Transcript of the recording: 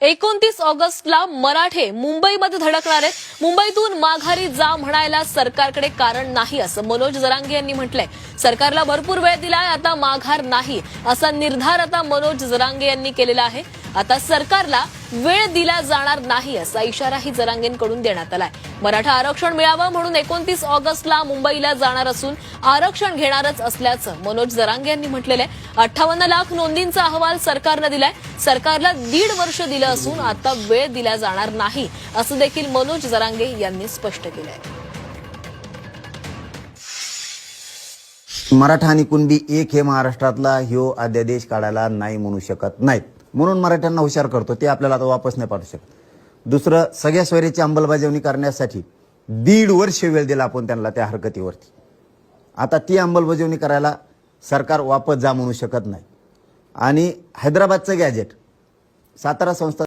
एकोणतीस ऑगस्टला मराठे मुंबईमध्ये धडकणार आहेत. मुंबईतून माघारी जा म्हणायला सरकारकडे कारण नाही असं मनोज जरांगे यांनी म्हटलंय. सरकारला भरपूर वेळ दिलाय आता माघार नाही. असा निर्धार आता मनोज जरांगे यांनी केलेला आहे. आता सरकारला वेळ दिला जाणार नाही असा इशाराही जरांगेंकडून देण्यात आलाय. मराठा आरक्षण मिळावं म्हणून एकोणतीस ऑगस्टला मुंबईला जाणार असून आरक्षण घेणारच असल्याचं मनोज जरांगे यांनी म्हटलेलं आहे. अठ्ठावन्न लाख नोंदींचा अहवाल सरकारनं दिलाय. सरकारला दीड वर्ष दिलं असून आता वेळ दिला जाणार नाही असं देखील मनोज जरांगे यांनी स्पष्ट केलं आहे मराठा आणि कुणबी एक हे महाराष्ट्रातला ह्यो अध्यादेश काढायला नाही म्हणू शकत नाहीत. म्हणून मराठ्यांना हुशार करतो ते आपल्याला आता वापस नाही पाठवू शकत. दुसरं सगळ्या स्वैरीची अंमलबजावणी करण्यासाठी दीड वर्ष वेळ दिला आपण त्यांना त्या हरकतीवरती. आता ती अंमलबजावणी करायला सरकार वापस जा म्हणू शकत नाही. आणि हैदराबादचं गॅजेट सातारा संस्था